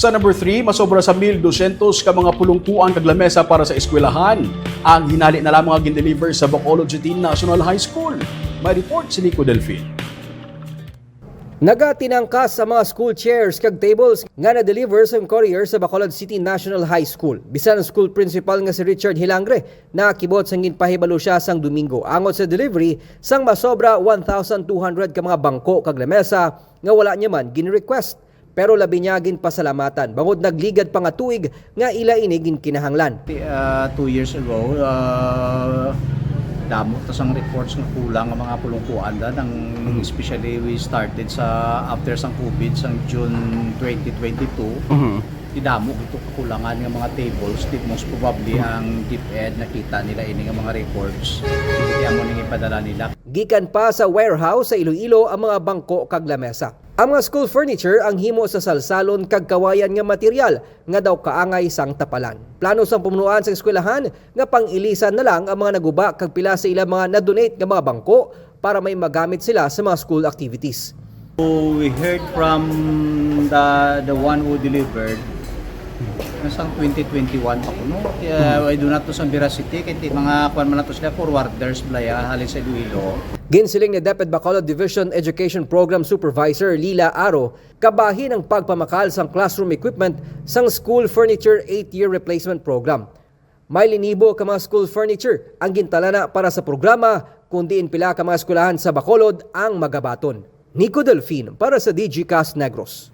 Sa number 3, masobra sa 1,200 ka mga pulungkuan kag lamesa para sa eskwelahan. Ang hinali na lamang gin-deliver sa Bacolod City National High School. May report si Nico Delfin. Nagatinangkas sa mga school chairs kag tables nga na-deliver sa courier sa Bacolod City National High School. Bisan ang school principal nga si Richard Hilangre na kibot sang ginpahibalo siya sang Domingo. Angot sa delivery sang masobra 1,200 ka mga bangko kag lamesa nga wala niya man gin-request. Pero labi niya gin pasalamatan. Bangod nagligad pa nga tuig nga ila ini gin kinahanglan. uh, two years ago, uh, damo tas ang reports nga kulang ang mga pulungkuan da nang especially we started sa after sang COVID sang June 2022 idamo ito kakulangan ng mga tables di most probably ang DepEd nakita nila ini nga mga reports hindi mo ning ipadala nila Gikan pa sa warehouse sa Iloilo ang mga bangko kag lamesa. Ang mga school furniture ang himo sa salsalon kag kawayan nga material nga daw kaangay sang tapalan. Plano sang pumunuan sa eskwelahan nga pangilisan na lang ang mga naguba kag pila sa ilang mga na-donate nga mga bangko para may magamit sila sa mga school activities. So we heard from the the one who delivered nasang 2021 pa ko no Kaya I do not to sa veracity kay ti- mga kuan man na to sila forwarders blaya halin sa Iloilo Ginsiling ni DepEd Bacolod Division Education Program Supervisor Lila Aro, kabahin ang pagpamakal sang classroom equipment sang School Furniture 8-Year Replacement Program. May linibo ka mga school furniture ang gintalana para sa programa kundi pila ka mga eskwelahan sa Bacolod ang magabaton. Nico Delfin para sa DG Cast Negros.